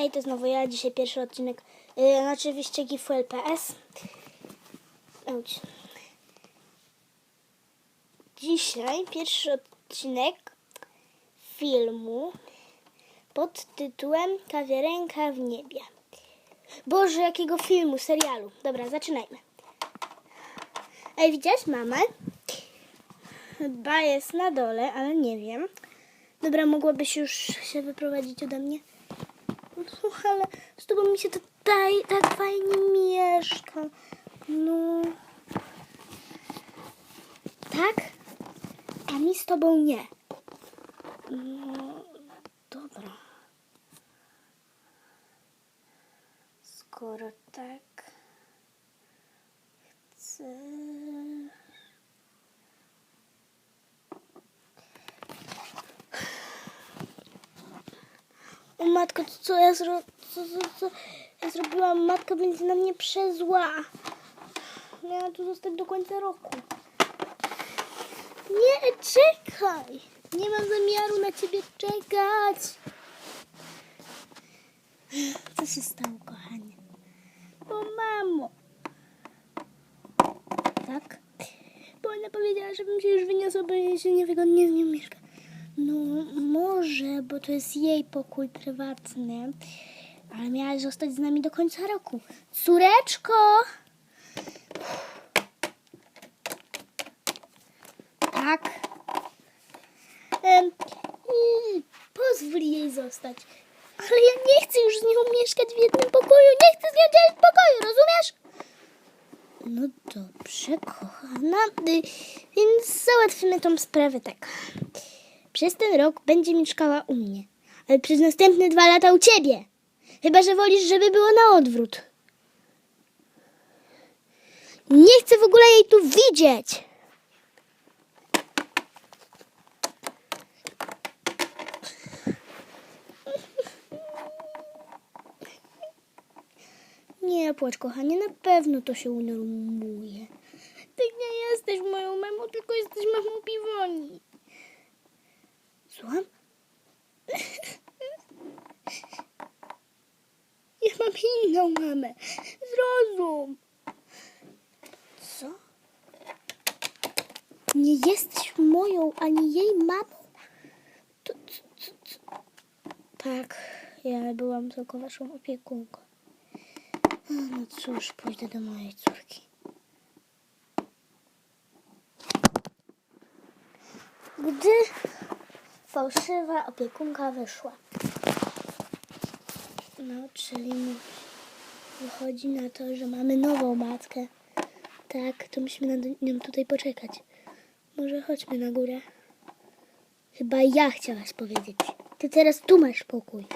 Hej, to znowu ja. Dzisiaj pierwszy odcinek. Yy, no oczywiście GIFUL.ps. Auć. Dzisiaj pierwszy odcinek filmu pod tytułem Kawiarenka w niebie. Boże, jakiego filmu, serialu. Dobra, zaczynajmy. Ej, widziałaś mamę? Chyba jest na dole, ale nie wiem. Dobra, mogłabyś już się wyprowadzić ode mnie? No, ale z tobą mi się tutaj tak fajnie mieszka. No. Tak? A mi z tobą nie. No, dobra. Skoro tak chcę... O matko, co ja zro... co, co, co ja zrobiłam? Matka będzie na mnie przezła. Miałam tu zostać do końca roku. Nie, czekaj. Nie mam zamiaru na ciebie czekać. Co się stało, kochanie? O mamo. Tak? Bo ona powiedziała, żebym się już wyniosła, bo się niewygodnie z nią mieszka. No może, bo to jest jej pokój prywatny. Ale miałaś zostać z nami do końca roku. Córeczko! Tak. I pozwól jej zostać. Ale ja nie chcę już z nią mieszkać w jednym pokoju. Nie chcę z nią dzielić pokoju, rozumiesz? No dobrze, kochana. Y, Więc załatwimy tą sprawę tak. Przez ten rok będzie mieszkała u mnie, ale przez następne dwa lata u ciebie. Chyba, że wolisz, żeby było na odwrót. Nie chcę w ogóle jej tu widzieć. Nie płacz, kochanie, na pewno to się unormuje. Ty nie jesteś moją mamą, tylko jesteś mamą piwoni. Słucham? Ja mam inną mamę. Zrozum. Co? Nie jesteś moją ani jej mamą? To, co, co, co? Tak, ja byłam tylko waszą opiekunką. No cóż, pójdę do mojej córki. Gdy fałszywa opiekunka wyszła. No, czyli wychodzi na to, że mamy nową matkę. Tak, to musimy na nią tutaj poczekać. Może chodźmy na górę. Chyba ja chciałaś powiedzieć. Ty teraz tu masz pokój.